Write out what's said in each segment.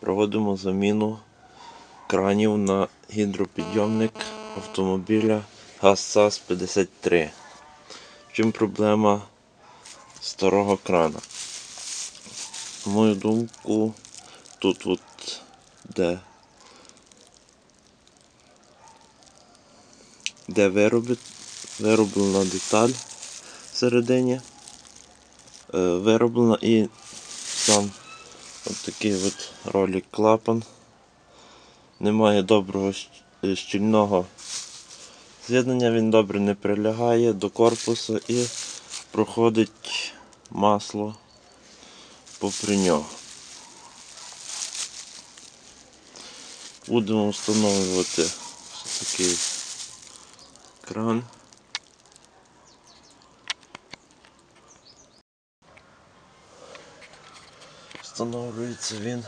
Проводимо заміну кранів на гідропідйомник автомобіля ГАЗ-САЗ 53. В чим проблема старого крана? На мою думку, тут от де, де вироблена деталь всередині, е, вироблена і сам от такий от ролик клапан. Немає доброго е, щільного з'єднання, він добре не прилягає до корпусу і проходить масло попри нього. Будемо встановлювати ось такий кран. Встановлюється він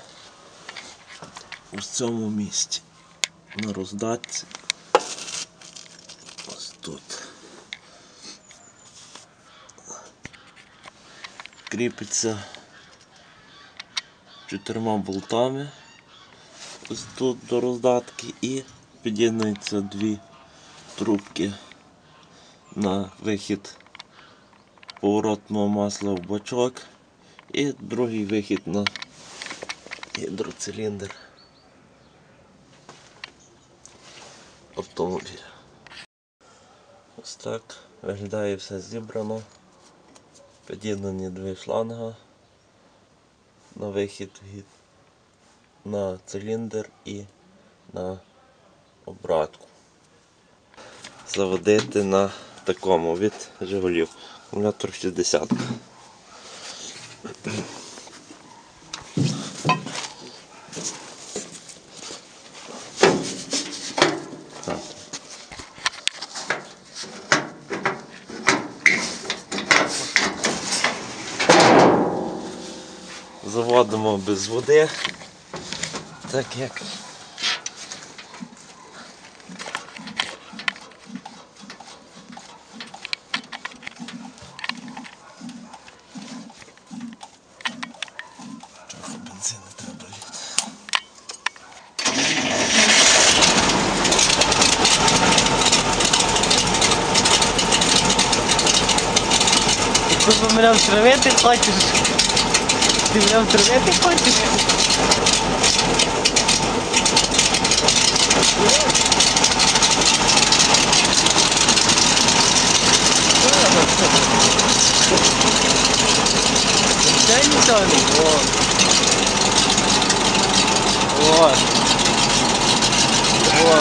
у цьому місці на роздатці. Ось тут. Кріпиться чотирма болтами ось тут до роздатки і під'єднуються дві трубки на вихід поворотного масла в бачок і другий вихід на гідроциліндр автомобіля. Ось так виглядає все зібрано. Під'єднані дві шланга на вихід на циліндр і на обратку. Заводити на такому від Жигулів. Акумулятор 60. Заводимо без води, так як Ти мене втравити хочеш? Ти мене втравити хочеш? Це нічого не було. О. О.